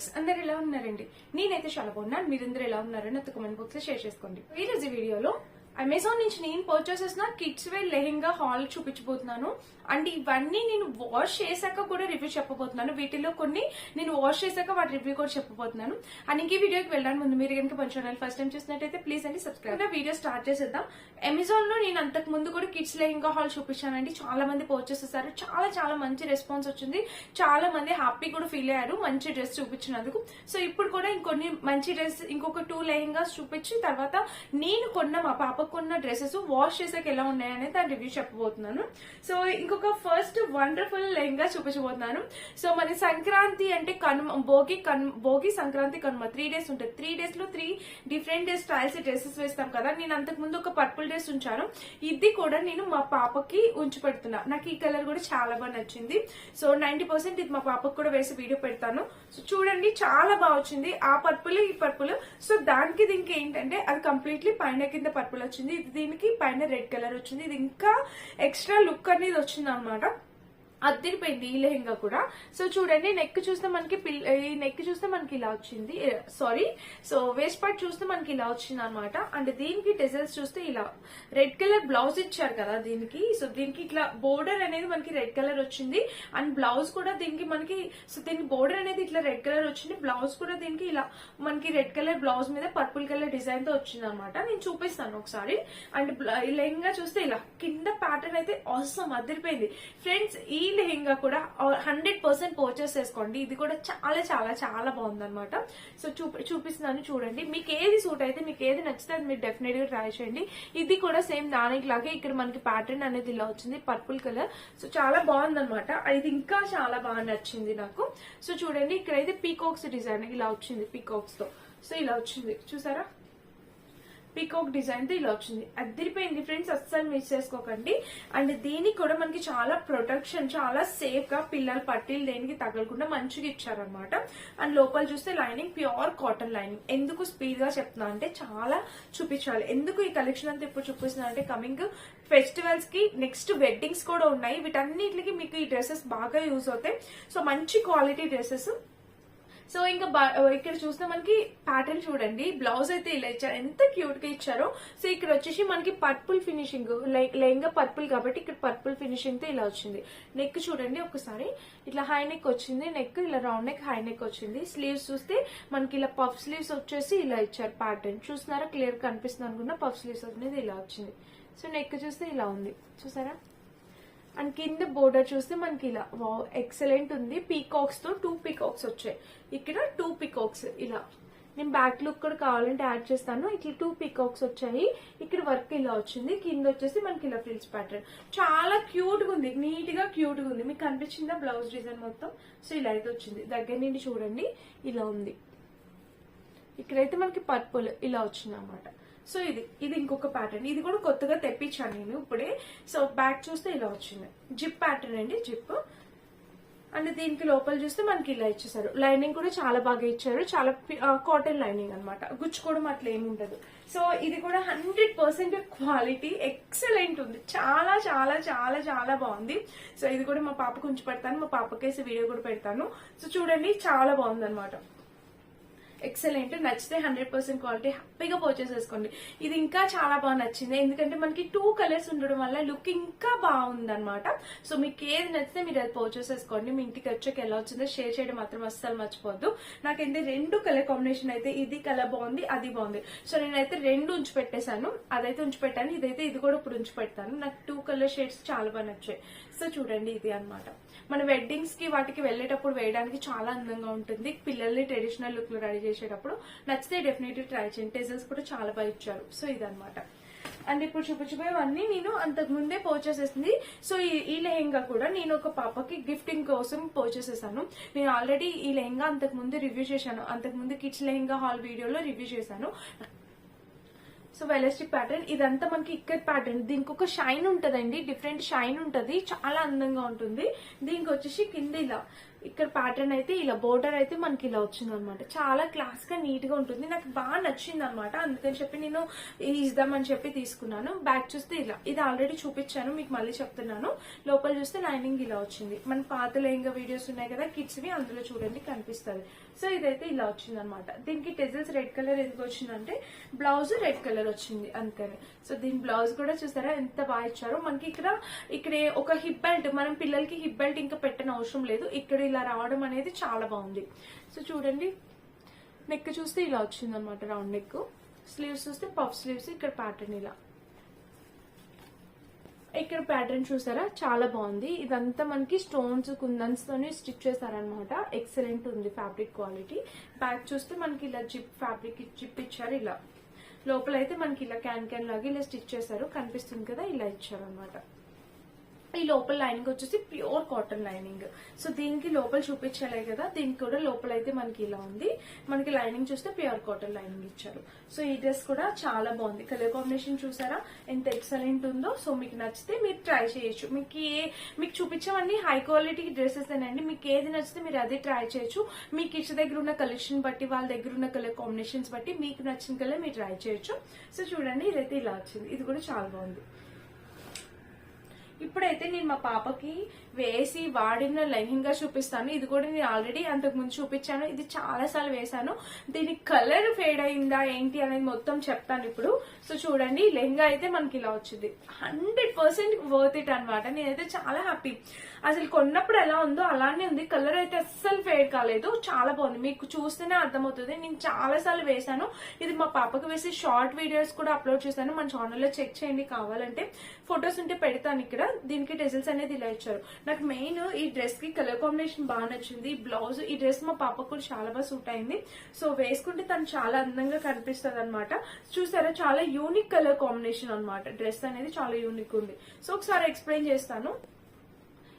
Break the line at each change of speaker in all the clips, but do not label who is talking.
Box అందరు ఎలా ఉన్నారండి? నేనైతే చాలా బాగున్నాను. మీరందరూ ఎలా ఉన్నారని నాతో కమెంట్ బాక్స్లో షేర్ చేసుకోండి. ఈ రోజు వీడియోలో అమెజాన్ నుంచి నేను పర్చేస్ చేసిన కిడ్స్ వేర్ లెహెంగా హాల్ చూపించబోతున్నాను. అండ్ ఇవన్నీ నేను వాష్ చేశాక కూడా రివ్యూ చెప్పబోతున్నాను. వీటిలో కొన్ని నేను వాష్ చేశాక వాటి రివ్యూ కూడా చెప్పబోతున్నాను. అండ్ ఇంకే ఈ వీడియోకి వెళ్ళడానికి ముందు మీరు కనుక మన ఛానల్ ఫస్ట్ టైం చూసినట్టయితే ప్లీజ్ అండి సబ్స్క్రైబ్ వీడియో స్టార్ట్ చేసేద్దాం. అమెజాన్లో నేను అంతకు ముందు కూడా కిడ్స్ లెహెంగా హాల్ చూపించానండి. చాలా మంది పర్చేస్ చేశారు. చాలా చాలా మంచి రెస్పాన్స్ వచ్చింది. చాలా మంది హ్యాపీ కూడా ఫీల్ అయ్యారు. మంచి డ్రెస్ చూపించినందుకు. సో ఇప్పుడు కూడా ఇంకొన్ని మంచి డ్రెస్ ఇంకొక టూ లెహెంగాస్ చూపించి తర్వాత నేను కొన్న మా పాప కొన్న డ్రెస్సెస్ వాష్ చేసాక ఎలా ఉన్నాయని దాని రివ్యూ చెప్పబోతున్నాను. సో ఇంకొక ఫస్ట్ వండర్ఫుల్ లెహంగా చూపించబోతున్నాను. సో మన సంక్రాంతి అంటే కనుమ భోగి కన్ భోగి సంక్రాంతి కనుమ. త్రీ డేస్ ఉంటుంది. త్రీ డేస్లో three different days styles dresses వేస్తాం కదా. నేను అంతకు ముందు ఒక పర్పుల్ డ్రెస్ ఉంచాను. ఇది కూడా నేను మా పాపకి ఉంచి పెడుతున్నా. నాకు ఈ కలర్ కూడా చాలా బాగా నచ్చింది. సో నైన్టీ పర్సెంట్ ఇది మా పాపకు కూడా వేసి వీడియో పెడతాను. సో చూడండి చాలా బాగా వచ్చింది. ఆ పర్పుల్ ఈ పర్పుల్ సో దానికి దీనికి ఏంటంటే అది కంప్లీట్లీ పైన కింద పర్పుల్ వచ్చింది. ఇది దీనికి పైన రెడ్ కలర్ వచ్చింది. ఇది ఇంకా ఎక్స్ట్రా లుక్ అనేది వచ్చింది అనమాట అద్దరిపోయింది ఈ లెహెంగా కూడా. సో చూడండి నెక్ చూస్తే మనకి పిల్- ఈ నెక్ చూస్తే మనకి ఇలా వచ్చింది. సారీ సో వేస్ట్ పార్ట్ చూస్తే మనకి ఇలా వచ్చింది అనమాట అండ్ దీనికి డిజైన్స్ చూస్తే ఇలా రెడ్ కలర్ బ్లౌజ్ ఇచ్చారు కదా దీనికి. సో దీనికి ఇట్లా బోర్డర్ అనేది మనకి రెడ్ కలర్ వచ్చింది. అండ్ బ్లౌజ్ కూడా దీనికి మనకి సో దీనికి బోర్డర్ అనేది ఇట్లా రెడ్ కలర్ వచ్చింది. బ్లౌజ్ కూడా దీనికి ఇలా మనకి రెడ్ కలర్ బ్లౌజ్ మీద పర్పుల్ కలర్ డిజైన్తో వచ్చింది అనమాట నేను చూపిస్తాను ఒకసారి. అండ్ ఈ లెహంగా చూస్తే ఇలా కింద ప్యాటర్న్ అయితే అవసరం అదిరిపోయింది. ఫ్రెండ్స్ ఈ లెహెంగా కూడా హండ్రెడ్ పర్సెంట్ పర్చేస్ చేసుకోండి. ఇది కూడా చాలా చాలా చాలా బాగుంది అనమాట సో చూపి చూపిస్తున్నాను చూడండి. మీకు ఏది సూట్ అయితే మీకు ఏది నచ్చితే అది మీరు డెఫినెట్గా ట్రై చేయండి. ఇది కూడా సేమ్ దానికి లాగే ఇక్కడ మనకి ప్యాటర్న్ అనేది ఇలా వచ్చింది పర్పుల్ కలర్ సో చాలా బాగుంది అనమాట ఇది ఇంకా చాలా బాగా నచ్చింది నాకు. సో చూడండి ఇక్కడైతే పీకాక్స్ డిజైన్ ఇలా వచ్చింది పీకాక్స్తో. సో ఇలా వచ్చింది. చూసారా? పీకాక్ డిజైన్తో ఇలా వచ్చింది. అదిరిపోయింది ఫ్రెండ్స్ అస్సలు మిస్ చేసుకోకండి. అండ్ దీనికి కూడా మనకి చాలా ప్రొటెక్షన్ చాలా సేఫ్గా పిల్లల పట్టీలు దేనికి తగలకుండా మంచిగా ఇచ్చారనమాట అండ్ లోపల చూస్తే లైనింగ్ ప్యూర్ కాటన్ లైనింగ్ ఎందుకు స్పీడ్గా చెప్తున్నా అంటే చాలా చూపించాలి. ఎందుకు ఈ కలెక్షన్ అంతా ఇప్పుడు చూపిస్తున్నా అంటే కమింగ్ ఫెస్టివల్స్కి నెక్స్ట్ వెడ్డింగ్స్ కూడా ఉన్నాయి. వీటన్నిటికి మీకు ఈ డ్రెస్సెస్ బాగా యూజ్ అవుతాయి. సో మంచి క్వాలిటీ డ్రెస్సెస్ సో ఇంకా బ- ఇక్కడ చూస్తే మనకి ప్యాటర్న్ చూడండి. బ్లౌజ్ అయితే ఇలా ఇచ్చారు. ఎంత క్యూట్గా ఇచ్చారో. సో ఇక్కడ వచ్చేసి మనకి పర్పుల్ ఫినిషింగ్ లెహంగా పర్పుల్ కాబట్టి ఇక్కడ పర్పుల్ ఫినిషింగ్తో ఇలా వచ్చింది. నెక్ చూడండి ఒకసారి. ఇట్లా హై నెక్ వచ్చింది. నెక్ ఇలా రౌండ్ నెక్ హై నెక్ వచ్చింది. స్లీవ్స్ చూస్తే మనకి ఇలా పఫ్ స్లీవ్స్ వచ్చేసి ఇలా ఇచ్చారు ప్యాటర్న్ చూస్తున్నారా? క్లియర్ కనిపిస్తుంది అనుకున్న పఫ్ స్లీవ్స్ అనేది ఇలా వచ్చింది. సో నెక్ చూస్తే ఇలా ఉంది. చూసారా? అండ్ కింద బోర్డర్ చూస్తే మనకి ఇలా వావ్ ఎక్సలెంట్ ఉంది. పీకాక్స్తో టూ పీకాక్స్ వచ్చాయి. ఇక్కడ టూ పీకాక్స్ ఇలా. నేను బ్యాక్ లుక్ కూడా కావాలంటే యాడ్ చేస్తాను. ఇట్లా టూ పీకాక్స్ వచ్చాయి. ఇక్కడ వర్క్ ఇలా వచ్చింది. కింద వచ్చేసి మనకి ఇలా ఫ్రిల్స్ ప్యాటర్న్ చాలా క్యూట్గా ఉంది. నీట్గా క్యూట్గా ఉంది. మీకు కనిపించిందా బ్లౌజ్ డిజైన్ మొత్తం? సో ఇలా అయితే వచ్చింది. దగ్గర నుండి చూడండి. ఇలా ఉంది. ఇక్కడైతే మనకి పర్పుల్ ఇలా వచ్చింది అనమాట సో ఇది ఇది ఇంకొక ప్యాటర్న్ ఇది కూడా కొత్తగా తెప్పించాను నేను ఇప్పుడే. సో బ్యాక్ చూస్తే ఇలా వచ్చింది. జిప్ ప్యాటర్న్ అండి జిప్ అండ్ దీనికి లోపల చూస్తే మనకి ఇలా ఇచ్చేసారు. లైనింగ్ కూడా చాలా బాగా ఇచ్చారు. చాలా కాటన్ లైనింగ్ అనమాట గుచ్చుకోవడం అట్లా ఏమి ఉండదు. సో ఇది కూడా హండ్రెడ్ పర్సెంట్ క్వాలిటీ ఎక్సలెంట్ ఉంది. చాలా చాలా చాలా చాలా బాగుంది. సో ఇది కూడా మా పాపకు ఉంచి పెడతాను. మా పాపకేసి వీడియో కూడా పెడతాను. సో చూడండి చాలా బాగుంది అనమాట ఎక్సలెంట్ నచ్చితే హండ్రెడ్ పర్సెంట్ క్వాలిటీ హ్యాపీగా పర్చేస్ చేసుకోండి. ఇది ఇంకా చాలా బాగా నచ్చింది. ఎందుకంటే మనకి టూ కలర్స్ ఉండడం వల్ల లుక్ ఇంకా బాగుందనమాట సో మీకు ఏది నచ్చితే మీరు అది పర్చేస్ చేసుకోండి. మీ ఇంటికి వచ్చాక ఎలా వచ్చిందో షేర్ చేయడం మాత్రం అస్సలు మర్చిపోద్దు నాకైతే రెండు కలర్ కాంబినేషన్ అయితే ఇది కలర్ బాగుంది అది బాగుంది. సో నేనైతే రెండు ఉంచి పెట్టేశాను. అదైతే ఉంచి పెట్టాను. ఇదైతే ఇది కూడా ఇప్పుడు ఉంచి పెడతాను. నాకు టూ కలర్ షేడ్స్ చాలా బాగా నచ్చాయి. సో చూడండి ఇది అన్నమాట. మన వెడ్డింగ్స్కి వాటికి వెళ్ళేటప్పుడు వేయడానికి చాలా అందంగా ఉంటుంది. పిల్లల్ని ట్రెడిషనల్ లుక్లో రెడీ చేసేటప్పుడు నచ్చితే డెఫినెట్లీ ట్రై చేయండి. టెజల్స్ కూడా చాలా బాగా ఇచ్చారు. సో ఇదనమాట అండ్ ఇప్పుడు చూపించబోయేవన్నీ నేను అంతకు ముందే పర్చేస్ చేసింది. సో ఈ- ఈ లెహెంగా కూడా నేను ఒక పాపకి గిఫ్టింగ్ కోసం పర్చేస్ చేశాను. నేను ఆల్రెడీ ఈ లెహెంగా అంతకు ముందు రివ్యూ చేశాను. అంతకు ముందు కిడ్స్ లెహెంగా హాల్ వీడియోలో రివ్యూ చేశాను. సో వెలస్టిక్ ప్యాటర్న్ ఇదంతా మనకి ఇక్కడ ప్యాటర్న్ దీనికి ఒక షైన్ ఉంటదండి డిఫరెంట్ షైన్ ఉంటది చాలా అందంగా ఉంటుంది. దీనికి వచ్చేసి కింద ఇలా ఇక్కడ ప్యాటర్న్ అయితే ఇలా బోర్డర్ అయితే మనకి ఇలా వచ్చింది అనమాట చాలా క్లాస్గా నీట్గా ఉంటుంది. నాకు బాగా నచ్చింది అనమాట అందుకని చెప్పి నేను ఇద్దామని చెప్పి తీసుకున్నాను. బ్యాక్ చూస్తే ఇలా ఇది ఆల్రెడీ చూపించాను మీకు మళ్ళీ చెప్తున్నాను. లోపల చూస్తే లైనింగ్ ఇలా వచ్చింది. మన పాత లెహంగా వీడియోస్ ఉన్నాయి కదా కిడ్స్ వి అందులో చూడండి కనిపిస్తుంది. సో ఇదైతే ఇలా వచ్చింది అనమాట దీనికి టెజిల్స్ రెడ్ కలర్ ఎందుకు వచ్చిందంటే బ్లౌజ్ రెడ్ కలర్ వచ్చింది అందుకని సో దీని బ్లౌజ్ కూడా చూసారా ఎంత బాగా ఇచ్చారో. మనకి ఇక్కడ ఇక్కడ ఒక హిప్ బెల్ట్ మనం పిల్లలకి హిప్ బెల్ట్ ఇంకా పెట్టని అవసరం లేదు. ఇక్కడ ఇలా రావడం అనేది చాలా బాగుంది. సో చూడండి నెక్ చూస్తే ఇలా వచ్చింది అనమాట రౌండ్ నెక్ స్లీవ్స్ చూస్తే పఫ్ స్లీవ్స్ ఇక్కడ ప్యాటర్న్ ఇలా. ఇక్కడ ప్యాటర్న్ చూసారా? చాలా బాగుంది. ఇదంతా మనకి స్టోన్స్ కుందన్స్ తోని స్టిచ్ చేశారనమాట ఎక్సలెంట్ ఉంది ఫ్యాబ్రిక్ క్వాలిటీ బ్యాక్ చూస్తే మనకి ఇలా జిప్ ఫ్యాబ్రిక్ జిప్ ఇచ్చారు ఇలా. లోపల అయితే మనకి ఇలా క్యాన్ క్యాన్ లాగా ఇలా స్టిచ్ చేశారు. కనిపిస్తుంది కదా? ఇలా ఇచ్చారు అనమాట ఈ లోపల లైనింగ్ వచ్చేసి ప్యూర్ కాటన్ లైనింగ్ సో దీనికి లోపల చూపించలే కదా దీనికి కూడా లోపల అయితే మనకి ఇలా ఉంది. మనకి లైనింగ్ చూస్తే ప్యూర్ కాటన్ లైనింగ్ ఇచ్చారు. సో ఈ డ్రెస్ కూడా చాలా బాగుంది. కలర్ కాంబినేషన్ చూసారా? ఎంత ఎక్సలెంట్ ఉందో. సో మీకు నచ్చితే మీరు ట్రై చేయొచ్చు. మీకు ఏ మీకు చూపించవన్నీ హై క్వాలిటీ డ్రెస్సెస్ అండి మీకు ఏది నచ్చితే మీరు అదే ట్రై చేయొచ్చు. మీ కిడ్స్ దగ్గర ఉన్న కలెక్షన్ బట్టి వాళ్ళ దగ్గర ఉన్న కలర్ కాంబినేషన్స్ బట్టి మీకు నచ్చిన కలర్ మీరు ట్రై చేయొచ్చు. సో చూడండి ఇదైతే ఇలా వచ్చింది. ఇది కూడా చాలా బాగుంది. ఇప్పుడైతే నేను మా పాపకి వేసి వాడిన లెహంగా చూపిస్తాను. ఇది కూడా నేను ఆల్రెడీ అంతకు ముందు చూపించాను. ఇది చాలా సార్లు వేసాను దీని కలర్ ఫేడ్ అయిందా ఏంటి అనేది మొత్తం చెప్తాను ఇప్పుడు. సో చూడండి లెహింగా అయితే మనకి ఇలా వచ్చింది. హండ్రెడ్ పర్సెంట్ వర్త్ ఇట్ అనమాట నేనైతే చాలా హ్యాపీ అసలు కొన్నప్పుడు ఎలా ఉందో అలానే ఉంది. కలర్ అయితే అస్సలు ఫేడ్ కాలేదు. చాలా బాగుంది. మీకు చూస్తేనే అర్థమవుతుంది. నేను చాలా సార్లు వేసాను ఇది మా పాపకు వేసి షార్ట్ వీడియోస్ కూడా అప్లోడ్ చేశాను. మన ఛానల్లో చెక్ చేయండి. కావాలంటే ఫొటోస్ ఉంటే పెడతాను ఇక్కడ. దీనికి డిజైన్స్ అనేది ఇలా ఇచ్చారు. నాకు మెయిన్ ఈ డ్రెస్కి కలర్ కాంబినేషన్ బాగా నచ్చింది. బ్లౌజ్ ఈ డ్రెస్ మా పాపకు కూడా చాలా బాగా సూట్ అయింది. సో వేసుకుంటే తను చాలా అందంగా కనిపిస్తుంది అనమాట చూసారా? చాలా యూనిక్ కలర్ కాంబినేషన్ అనమాట డ్రెస్ అనేది చాలా యూనిక్ ఉంది. సో ఒకసారి ఎక్స్ప్లెయిన్ చేస్తాను.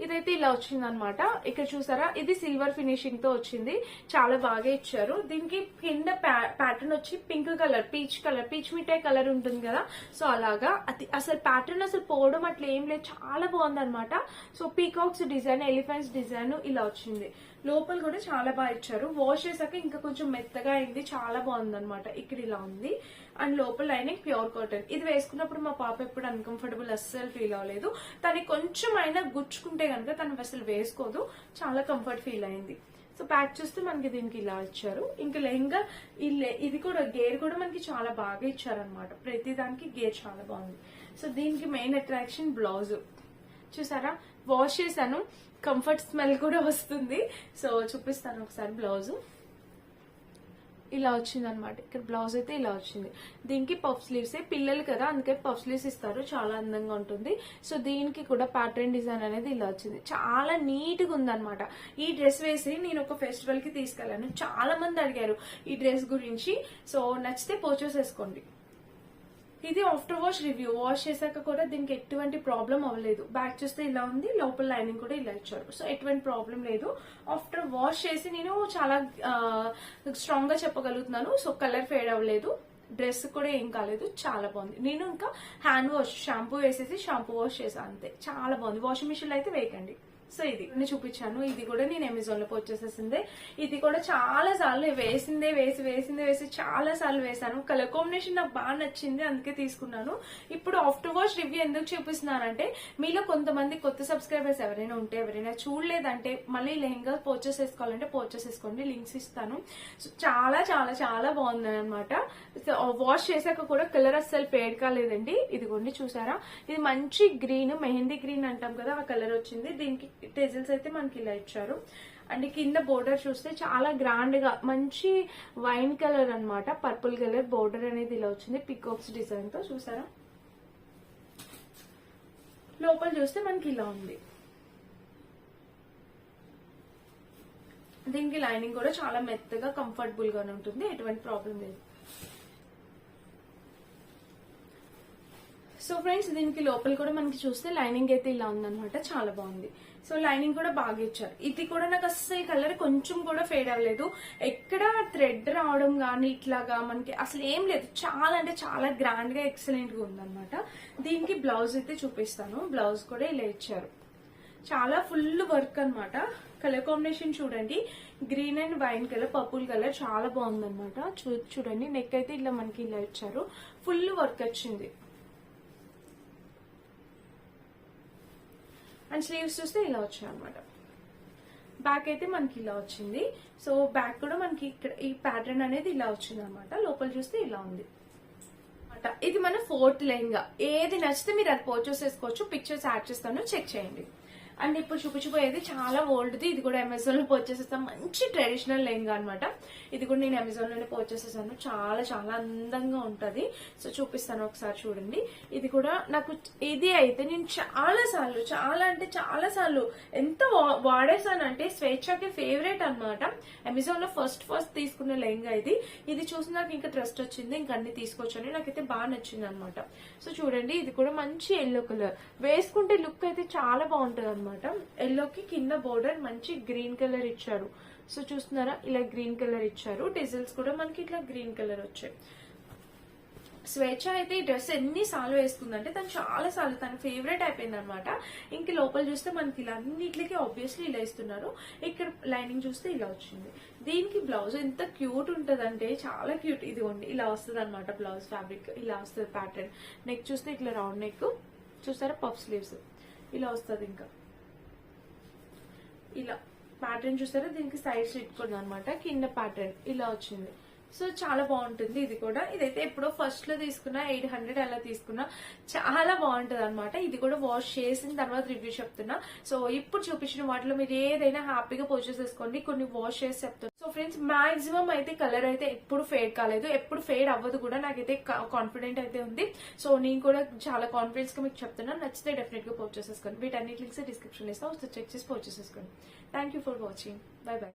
ఇదైతే ఇలా వచ్చింది అనమాట ఇక్కడ చూసారా? ఇది సిల్వర్ ఫినిషింగ్తో వచ్చింది. చాలా బాగా ఇచ్చారు. దీనికి కింద ప్యాటర్న్ వచ్చి pink colour peach colour peach మిఠాయి కలర్ ఉంటుంది కదా? సో అలాగా. అది అసలు ప్యాటర్న్ అసలు పోవడం అట్లా ఏం లేదు. చాలా బాగుంది అనమాట so peacocks design elephants design ఇలా వచ్చింది. లోపల కూడా చాలా బాగా ఇచ్చారు. వాష్ చేశాక ఇంకా కొంచెం మెత్తగా అయింది. చాలా బాగుంది అనమాట ఇక్కడ ఇలా ఉంది. అండ్ లోపల లైనింగ్ ప్యూర్ కాటన్ ఇది వేసుకున్నప్పుడు మా పాప ఎప్పుడు అన్కంఫర్టబుల్ అస్సలు ఫీల్ అవ్వలేదు. తనకి కొంచెం అయినా గుచ్చుకుంటే కనుక తను అసలు వేసుకోదు. చాలా కంఫర్ట్ ఫీల్ అయింది. సో ప్యాక్ చూస్తే మనకి దీనికి ఇలా ఇచ్చారు. ఇంకా లెహంగా ఈ లె- ఇది కూడా గేర్ కూడా మనకి చాలా బాగా ఇచ్చారనమాట ప్రతి దానికి గేర్ చాలా బాగుంది. సో దీనికి మెయిన్ అట్రాక్షన్ బ్లౌజ్ చూసారా? వాష్ చేశాను. కంఫర్ట్ స్మెల్ కూడా వస్తుంది. సో చూపిస్తాను ఒకసారి బ్లౌజ్ ఇలా వచ్చింది అనమాట ఇక్కడ బ్లౌజ్ అయితే ఇలా వచ్చింది. దీనికి పఫ్ స్లీవ్స్ పిల్లలు కదా అందుకే పఫ్ స్లీవ్స్ ఇస్తారు. చాలా అందంగా ఉంటుంది. సో దీనికి కూడా ప్యాటర్న్ డిజైన్ అనేది ఇలా వచ్చింది. చాలా నీట్గా ఉందన్నమాట. ఈ డ్రెస్ వేసి నేను ఒక ఫెస్టివల్కి తీసుకెళ్ళాను చాలా మంది అడిగారు ఈ డ్రెస్ గురించి. సో నచ్చితే పర్చేస్ వేసుకోండి ఇది ఆఫ్టర్ వాష్ రివ్యూ వాష్ చేశాక కూడా దీనికి ఎటువంటి ప్రాబ్లం అవ్వలేదు. బ్యాక్ చూస్తే ఇలా ఉంది లోపల లైనింగ్ కూడా ఇలా ఇచ్చారు. సో ఎటువంటి ప్రాబ్లం లేదు. ఆఫ్టర్ వాష్ చేసి నేను చాలా స్ట్రాంగ్గా చెప్పగలుగుతున్నాను. సో కలర్ ఫేడ్ అవ్వలేదు. డ్రెస్ కూడా ఏం కాలేదు. చాలా బాగుంది. నేను ఇంకా హ్యాండ్ వాష్ షాంపూ వేసేసి షాంపూ వాష్ చేశాను అంతే. చాలా బాగుంది. వాషింగ్ మిషన్ అయితే వేయకండి. సో ఇది నేను చూపించాను. ఇది కూడా నేను అమెజాన్లో వచ్చేసేసిందే ఇది కూడా చాలా సార్లు వేసిందే వేసి వేసిందే వేసి చాలా సార్లు వేసాను. కలర్ కాంబినేషన్ నాకు బాగా నచ్చింది అందుకే తీసుకున్నాను. ఇప్పుడు ఆఫ్టర్ వాష్ రివ్యూ ఎందుకు చూపిస్తున్నానంటే మీలో కొంతమంది కొత్త సబ్స్క్రైబర్స్ ఎవరైనా ఉంటే ఎవరైనా చూడలేదంటే మళ్ళీ లెహంగా పర్చేస్ చేసుకోవాలంటే పర్చేస్ చేసుకోండి. లింక్స్ ఇస్తాను. సో చాలా చాలా చాలా బాగుంది అనమాట వాష్ చేశాక కూడా కలర్ అస్సలు పేడ్ కాలేదండి. ఇదిగోండి చూసారా? ఇది మంచి గ్రీన్ మెహందీ గ్రీన్ అంటాం కదా ఆ కలర్ వచ్చింది. దీనికి టెజిల్స్ అయితే మనకి ఇలా ఇచ్చారు. అండ్ కింద బోర్డర్ చూస్తే చాలా గ్రాండ్గా మంచి వైన్ కలర్ అనమాట పర్పుల్ కలర్ బోర్డర్ అనేది ఇలా వచ్చింది. పికాక్స్ డిజైన్తో చూసారా? లోపల చూస్తే మనకి ఇలా ఉంది. దీనికి లైనింగ్ కూడా చాలా మెత్తగా కంఫర్టబుల్ గానే ఉంటుంది. ఎటువంటి ప్రాబ్లం లేదు. సో ఫ్రెండ్స్ దీనికి లోపల కూడా మనకి చూస్తే లైనింగ్ అయితే ఇలా ఉందన్నమాట. చాలా బాగుంది. సో లైనింగ్ కూడా బాగా ఇచ్చారు. ఇది కూడా నాకు అస్సలు కలర్ కొంచెం కూడా ఫేడ్ అవ్వలేదు. ఎక్కడ థ్రెడ్ రావడం కానీ ఇట్లాగా మనకి అసలు ఏం లేదు. చాలా అంటే చాలా గ్రాండ్గా ఎక్సలెంట్గా ఉందన్నమాట. దీనికి బ్లౌజ్ అయితే చూపిస్తాను. బ్లౌజ్ కూడా ఇలా ఇచ్చారు. చాలా ఫుల్ వర్క్ అన్నమాట. కలర్ కాంబినేషన్ చూడండి. Green and wine colour purple colour చాలా బాగుందన్నమాట. చూ చూడండి. నెక్ అయితే ఇలా మనకి ఇలా ఇచ్చారు. ఫుల్ వర్క్ వచ్చింది. అండ్ స్లీవ్స్ చూస్తే ఇలా వచ్చాయి అనమాట బ్యాక్ అయితే మనకి ఇలా వచ్చింది. సో బ్యాక్ కూడా మనకి ఇక్కడ ఈ ప్యాటర్న్ అనేది ఇలా వచ్చింది అనమాట లోపల చూస్తే ఇలా ఉంది. ఇది మన ఫోర్త్ లెహంగా ఏది నచ్చితే మీరు అది పర్చేస్ చేసుకోవచ్చు. పిక్చర్స్ యాడ్ చేస్తాను. చెక్ చేయండి. అండ్ ఇప్పుడు చూపించబోయేది చాలా ఓల్డ్ది. ఇది కూడా అమెజాన్లో పర్చేసేస్తాం మంచి ట్రెడిషనల్ లెహంగా అనమాట ఇది కూడా నేను అమెజాన్లోనే పర్చేసేసాను చాలా చాలా అందంగా ఉంటది. సో చూపిస్తాను ఒకసారి చూడండి. ఇది కూడా నాకు ఇది అయితే నేను చాలా సార్లు చాలా అంటే చాలా సార్లు ఎంత వాడేసానంటే స్వేచ్ఛకి ఫేవరెట్ అన్నమాట. అమెజాన్లో ఫస్ట్ ఫస్ట్ తీసుకున్న లెహంగా ఇది. ఇది చూసి నాకు ఇంకా ట్రస్ట్ వచ్చింది. ఇంకా అన్ని తీసుకొచ్చాను నాకైతే బాగా నచ్చింది అనమాట సో చూడండి. ఇది కూడా మంచి ఎల్లో కలర్ వేసుకుంటే లుక్ అయితే చాలా బాగుంటుంది అనమాట ఎల్లోకి కింద బోర్డర్ మంచి గ్రీన్ కలర్ ఇచ్చారు. సో చూస్తున్నారా? ఇలా గ్రీన్ కలర్ ఇచ్చారు. డిజిల్స్ కూడా మనకి ఇట్లా గ్రీన్ కలర్ వచ్చాయి. స్వేచ్ఛ అయితే ఈ డ్రెస్ ఎన్ని సార్లు వేసుకుందంటే తను చాలా సార్లు తన ఫేవరెట్ అయిపోయింది అనమాట ఇంక లోపల చూస్తే మనకి ఇలా అన్నిటికి ఆబ్వియస్లీ ఇలా ఇస్తున్నారు ఇక్కడ లైనింగ్ చూస్తే ఇలా వచ్చింది. దీనికి బ్లౌజ్ ఎంత క్యూట్ ఉంటుందంటే చాలా క్యూట్ ఇదిగోండి ఇలా వస్తుంది అనమాట బ్లౌజ్ ఫ్యాబ్రిక్ ఇలా వస్తుంది ప్యాటర్న్ నెక్ చూస్తే ఇట్లా రౌండ్ నెక్ చూస్తారా? పఫ్ స్లీవ్స్ ఇలా వస్తుంది ఇంకా. ఇలా ప్యాటర్న్ చూసారా? దీనికి సైడ్స్ ఇట్టుకుంది అనమాట కింద ప్యాటర్న్ ఇలా వచ్చింది. సో చాలా బాగుంటుంది. ఇది కూడా. ఇదైతే ఎప్పుడో ఫస్ట్లో తీసుకున్నా ఎయిట్ హండ్రెడ్ అలా తీసుకున్నా చాలా బాగుంటుంది అనమాట ఇది కూడా వాష్ చేసిన తర్వాత రివ్యూ చెప్తున్నా. సో ఇప్పుడు చూపించిన వాటిలో మీరు ఏదైనా హ్యాపీగా పర్చేస్ చేసుకోండి. కొన్ని వాష్ చేసి చెప్తున్నా. సో ఫ్రెండ్స్ మాక్సిమం అయితే కలర్ అయితే ఎప్పుడు ఫేడ్ కాలేదు. ఎప్పుడు ఫేడ్ అవ్వదు కూడా నాకైతే కాన్ఫిడెంట్ అయితే ఉంది. సో నేను కూడా చాలా కాన్ఫిడెన్స్గా మీకు చెప్తున్నాను. నచ్చితే డెఫినెట్గా పర్చేస్ చేసుకోండి. వీటన్నిటి లింక్స్ డిస్క్రిప్షన్ ఇస్తాం. చెక్ చేసి పర్చేస్ చేసుకోండి. Thank you for watching bye bye